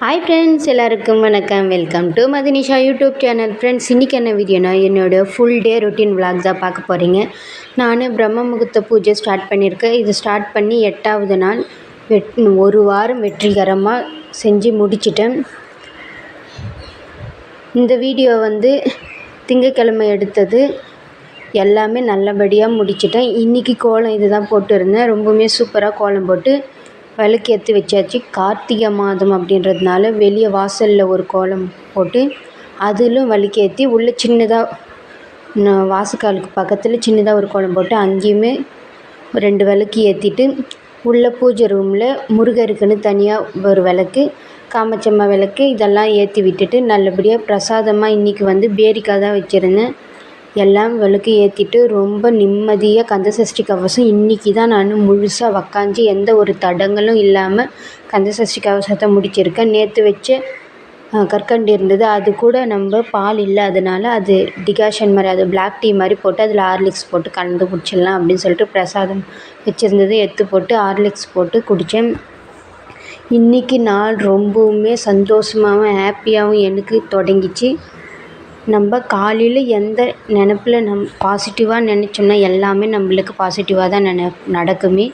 Hi friends எல்லாருக்கும் வணக்கம். Welcome to Madhinisha YouTube channel friends இன்றைக்கி என்ன வீடியோனா என்னோடய ஃபுல் டே ரொட்டீன் விளாக் தான் பார்க்க போகிறீங்க நான் பிரம்ம முகூர்த்த பூஜை ஸ்டார்ட் பண்ணியிருக்கேன் இது ஸ்டார்ட் பண்ணி எட்டாவது நாள் வெட் ஒரு வாரம் வெற்றிகரமாக செஞ்சு முடிச்சிட்டேன். இந்த வீடியோ வந்து திங்கக்கிழமை எடுத்தது எல்லாமே நல்லபடியாக முடிச்சிட்டேன். இன்றைக்கி கோலம் இது தான் போட்டிருந்தேன். ரொம்பவுமே சூப்பராக கோலம் போட்டு விளக்கு ஏற்றி வச்சாச்சு. கார்த்திகை மாதம் அப்படின்றதுனால வெளியே வாசலில் ஒரு கோலம் போட்டு அதிலும் விளக்கேற்றி உள்ளே சின்னதாக வாசக்காலுக்கு பக்கத்தில் சின்னதாக ஒரு கோலம் போட்டு அங்கேயுமே ரெண்டு விளக்கு ஏற்றிட்டு உள்ள பூஜை ரூமில் முருகருக்குன்னு தனியாக ஒரு விளக்கு காமச்சம்மா விளக்கு இதெல்லாம் ஏற்றி விட்டுட்டு நல்லபடியாக பிரசாதமாக இன்றைக்கி வந்து பேரிக்காய் தான் வச்சுருந்தேன். எல்லாம் விளக்கு ஏற்றிட்டு ரொம்ப நிம்மதியாக கந்தசஷ்டி கவசம் இன்றைக்கி தான் நான் முழுசாக உக்காஞ்சி எந்த ஒரு தடங்களும் இல்லாமல் கந்தசஷ்டி கவசத்தை முடிச்சிருக்கேன். நேற்று வச்ச கற்கண்டு இருந்தது. அது கூட நம்ம பால் இல்லாதனால அது டிகாஷன் மாதிரி அது பிளாக் டீ மாதிரி போட்டு அதில் ஹார்லிக்ஸ் போட்டு கலந்து குடிச்சிடலாம் அப்படின்னு சொல்லிட்டு பிரசாதம் வச்சுருந்தது. எடுத்து போட்டு ஹார்லிக்ஸ் போட்டு குடித்தேன் இன்றைக்கி நாள் ரொம்பவுமே சந்தோஷமாகவும் ஹாப்பியாகவும் எனக்கு தொடங்கிச்சு. நம்ம காலையில் எந்த நினப்புல நம் பாசிட்டிவாக நினச்சோம்னா எல்லாமே நம்மளுக்கு பாசிட்டிவாக தான் நென நடக்குமே.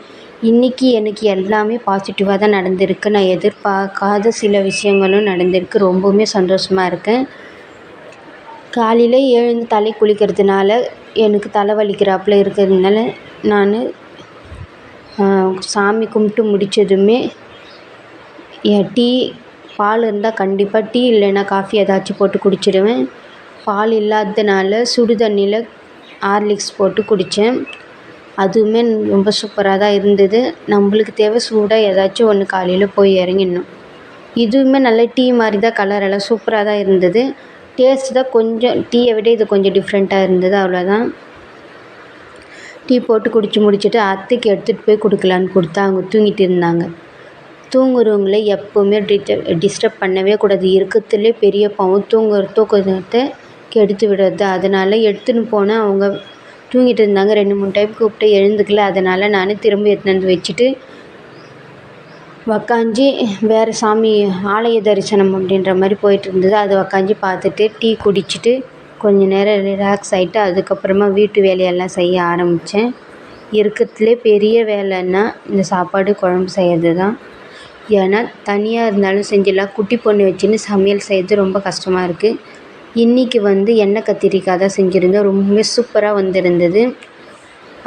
இன்றைக்கி எனக்கு எல்லாமே பாசிட்டிவாக தான் நடந்திருக்கு. நான் எதிர்பார்க்காத சில விஷயங்களும் நடந்திருக்கு. ரொம்பவுமே சந்தோஷமாக இருக்கேன். காலையில் எழுந்து தலை குளிக்கிறதுனால எனக்கு தலை வலிக்கிறாப்புல இருக்கிறதுனால நான் சாமி கும்பிட்டு முடித்ததுமே டீ பால் இருந்தால் கண்டிப்பாக டீ இல்லைன்னா காஃபி ஏதாச்சும் போட்டு குடிச்சிடுவேன் பால் இல்லாததுனால சுடு தண்ணியில் ஹார்லிக்ஸ் போட்டு குடித்தேன் அதுவுமே ரொம்ப சூப்பராக தான் இருந்தது. நம்மளுக்கு தேவை சூடாக ஏதாச்சும் ஒன்று காலையில் போய் இறங்கிடணும். இதுவுமே நல்ல டீ மாதிரி தான் கலர் எல்லாம் சூப்பராக தான் இருந்தது. டேஸ்ட் தான் கொஞ்சம் டீயை விட இது கொஞ்சம் டிஃப்ரெண்ட்டாக இருந்தது அவ்வளோதான் டீ போட்டு குடித்து முடிச்சுட்டு அத்தைக்கு எடுத்துகிட்டு போய் கொடுக்கலான்னு கொடுத்தா அவங்க தூங்கிட்டு இருந்தாங்க. தூங்குறவங்கள எப்போவுமே டிஸ்டர்ப் டிஸ்டர்ப் பண்ணவே கூடாது. இருக்கிறதுலே பெரிய பாவம் தூங்குற தூக்கத்தை கெடுத்து விடுறது. அதனால் எடுத்துன்னு போனேன் அவங்க தூங்கிட்டு இருந்தாங்க. ரெண்டு மூணு டைம் கூப்பிட்டு எழுந்துக்கல. அதனால் நான் திரும்ப எடுத்துன்னு வந்து வச்சுட்டு உக்காஞ்சி வேறு சாமி ஆலய தரிசனம் அப்படின்ற மாதிரி போயிட்டு இருந்தது. அதை உக்காஞ்சி பார்த்துட்டு டீ குடிச்சிட்டு கொஞ்ச நேரம் ரிலாக்ஸ் ஆகிட்டு அதுக்கப்புறமா வீட்டு வேலையெல்லாம் செய்ய ஆரம்பித்தேன் இருக்கிறதுலே பெரிய வேலைன்னா இந்த சாப்பாடு குழம்பு செய்கிறது தான் ஏன்னா தனியாக இருந்தாலும் செஞ்சிடலாம் குட்டி பொண்ணு வச்சுன்னு சமையல் செய்கிறது ரொம்ப கஷ்டமாக இருக்குது இன்றைக்கி வந்து எண்ணெய் கத்திரிக்காய் தான் செஞ்சுருந்தேன் ரொம்பவே சூப்பராக வந்திருந்தது.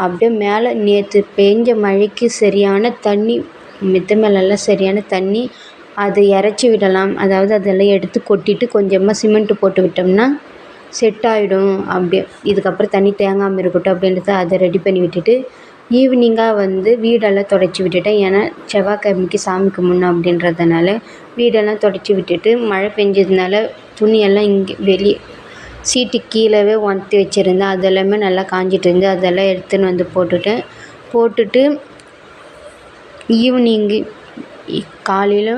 அப்படியே மேலே நேற்று பெஞ்ச மழைக்கு சரியான தண்ணி மித்த மேலெல்லாம் சரியான தண்ணி அதை இறச்சி விடலாம். அதாவது அதெல்லாம் எடுத்து கொட்டிட்டு கொஞ்சமாக சிமெண்ட்டு போட்டு விட்டோம்னா செட் ஆகிடும் அப்படியே இதுக்கப்புறம் தண்ணி தேங்காமல் இருக்கட்டும் அப்படின்றத அதை ரெடி பண்ணி விட்டுட்டு ஈவினிங்காக வந்து வீடெல்லாம் தொடச்சி விட்டுட்டேன். ஏன்னா செவ்வாய்க்கிழமைக்கு சாமிக்கு முன்னே அப்படின்றதுனால வீடெல்லாம் தொடச்சி விட்டுட்டு மழை பெஞ்சதுனால துணியெல்லாம் இங்கே வெளியே சீட்டுக்கு கீழவே ஒன்றி வச்சுருந்தேன். அதெல்லாமே நல்லா காஞ்சிட்டு இருந்து அதெல்லாம் எடுத்துன்னு வந்து போட்டுட்டேன். போட்டுட்டு ஈவினிங்கு காலையில்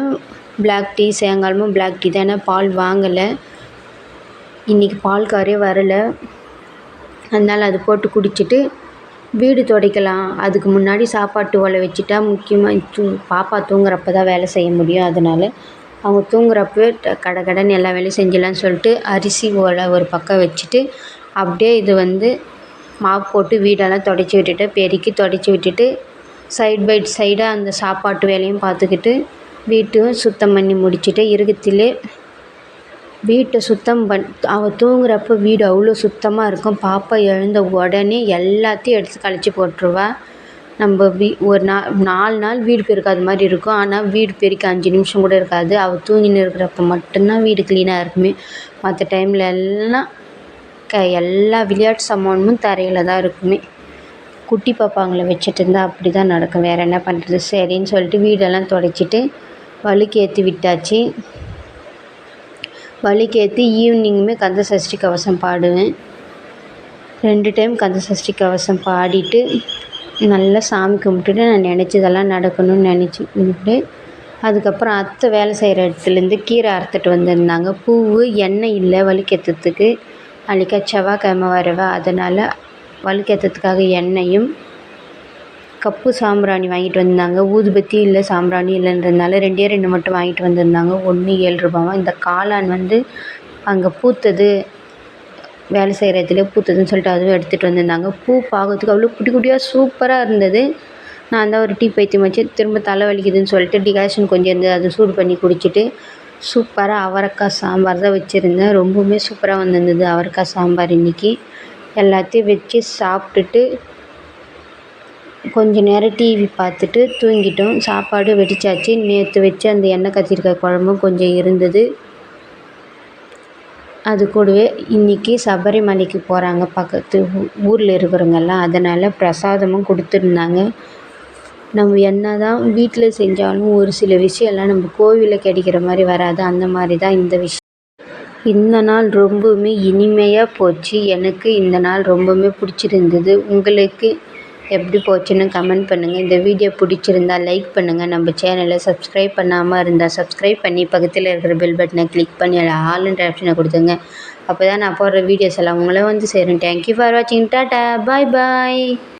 பிளாக் டீ சாயங்காலமும் பிளாக் டீ தான். ஏன்னா பால் வாங்கலை. இன்றைக்கி பால்காரே வரலை. அதனால் அது போட்டு குடிச்சிட்டு வீடு துடைக்கலாம். அதுக்கு முன்னாடி சாப்பாட்டு ஒலை வச்சுட்டா முக்கியமாக தூ பாப்பா தூங்குறப்ப தான் வேலை செய்ய முடியும். அதனால் அவங்க தூங்குறப்பவே கட கடன்னு எல்லா வேலையும் செஞ்சிடலான்னு சொல்லிட்டு அரிசி ஒலை ஒரு பக்கம் வச்சுட்டு அப்படியே இது வந்து மாவு போட்டு வீடெல்லாம் துடச்சி விட்டுட்டு பெருக்கி துடச்சி விட்டுட்டு சைட் பை சைடாக அந்த சாப்பாட்டு வேலையும் பார்த்துக்கிட்டு வீட்டையும் சுத்தம் பண்ணி முடிச்சுட்டு இருக்கத்திலே வீட்டை சுத்தம் பண் அவள் தூங்குறப்போ வீடு அவ்வளோ சுத்தமாக இருக்கும். பாப்பா எழுந்த உடனே எல்லாத்தையும் எடுத்து கழிச்சி போட்டுருவா. நம்ம வீ ஒரு நா நாலு நாள் வீடு பெருக்காத மாதிரி இருக்கும். ஆனால் வீடு பெருக்கி அஞ்சு நிமிஷம் கூட இருக்காது. அவள் தூங்கின்னு இருக்கிறப்ப மட்டும்தான் வீடு க்ளீனாக இருக்குமே. மற்ற டைமில் எல்லாம் க எல்லா விளையாட்டு சாமானும் தரையில் தான் இருக்குமே. குட்டி பாப்பாங்களை வச்சுட்டு இருந்தால் அப்படி தான் நடக்கும். வேறு என்ன பண்ணுறது சரின்னு சொல்லிட்டு வீடெல்லாம் துடைச்சிட்டு வழுக்கு ஏற்றி விட்டாச்சு. வழுக்கேற்றி ஈவினிங்குமே கந்த சஷ்டி கவசம் பாடுவேன். ரெண்டு டைம் கந்த சஷ்டி கவசம் பாடிட்டு நல்லா சாமி கும்பிட்டுட்டு நான் நினச்சதெல்லாம் நடக்கணும்னு நினச்சி கும்பிட்டு அதுக்கப்புறம் அத்தை வேலை செய்கிற இடத்துலேருந்து கீரை அறுத்துட்டு வந்திருந்தாங்க. பூ எண்ணெய் இல்லை வழுக்கேற்றத்துக்கு அன்றைக்கி செவ்வாய்க்கிழமை வரவா அதனால் வழுக்கேற்றத்துக்காக எண்ணெயும் கப்பு சாம்பிராணி வாங்கிட்டு வந்திருந்தாங்க ஊதுபத்தி இல்லை சாம்பிராணி இல்லைன்றதுனால ரெண்டே ரெண்டு மட்டும் வாங்கிட்டு வந்திருந்தாங்க. ஒன்று ஏழு ரூபாவும் இந்த காளான் வந்து அங்கே பூத்தது வேலை செய்கிற இடத்துல பூத்ததுன்னு சொல்லிட்டு அதுவும் எடுத்துகிட்டு வந்திருந்தாங்க. பூ பார்க்கறதுக்கு அவ்வளோ குட்டி குட்டியாக சூப்பராக இருந்தது. நான் தான் ஒரு டீ பைத்தியம் வச்சு திரும்ப தலை வலிக்குதுன்னு சொல்லிட்டு டிகாஷன் கொஞ்சம் இருந்தது அதை சூடு பண்ணி குடிச்சிட்டு சூப்பராக அவரைக்காய் சாம்பார் தான் வச்சுருந்தேன். ரொம்பவுமே சூப்பராக வந்திருந்தது அவரைக்காய் சாம்பார் இன்றைக்கி எல்லாத்தையும் வச்சு சாப்பிட்டுட்டு கொஞ்ச நேரம் டிவி பார்த்துட்டு தூங்கிட்டோம். சாப்பாடு வெடிச்சாச்சு. நேற்று வச்சு அந்த எண்ணெய் கத்திரிக்காய் குழம்பும் கொஞ்சம் இருந்தது. அது கூடவே இன்றைக்கி சபரிமலைக்கு போகிறாங்க பக்கத்து ஊரில் இருக்கிறவங்கெல்லாம். அதனால் பிரசாதமும் கொடுத்துருந்தாங்க. நம்ம என்ன தான் வீட்டில் செஞ்சாலும் ஒரு சில விஷயம்லாம் நம்ம கோவிலில் கிடைக்கிற மாதிரி வராது. அந்த மாதிரி தான் இந்த விஷயம். இந்த நாள் ரொம்பவுமே இனிமையாக போச்சு. எனக்கு இந்த நாள் ரொம்பவுமே பிடிச்சிருந்தது. உங்களுக்கு எப்படி போச்சுன்னு கமெண்ட் பண்ணுங்கள் இந்த வீடியோ பிடிச்சிருந்தா லைக் பண்ணுங்கள் நம்ம சேனலை சப்ஸ்கிரைப் பண்ணாமல் இருந்தால் சப்ஸ்கிரைப் பண்ணி பக்கத்தில் இருக்கிற பெல் பட்டனை கிளிக் பண்ணி அதில் ஆல்ன்ற ஆப்ஷனை கொடுத்துங்க அப்போ தான் நான் போடுற வீடியோஸ் எல்லாம் உங்களை வந்து சேரும். தேங்க்யூ ஃபார் வாட்சிங் டாட்டா பாய் பாய்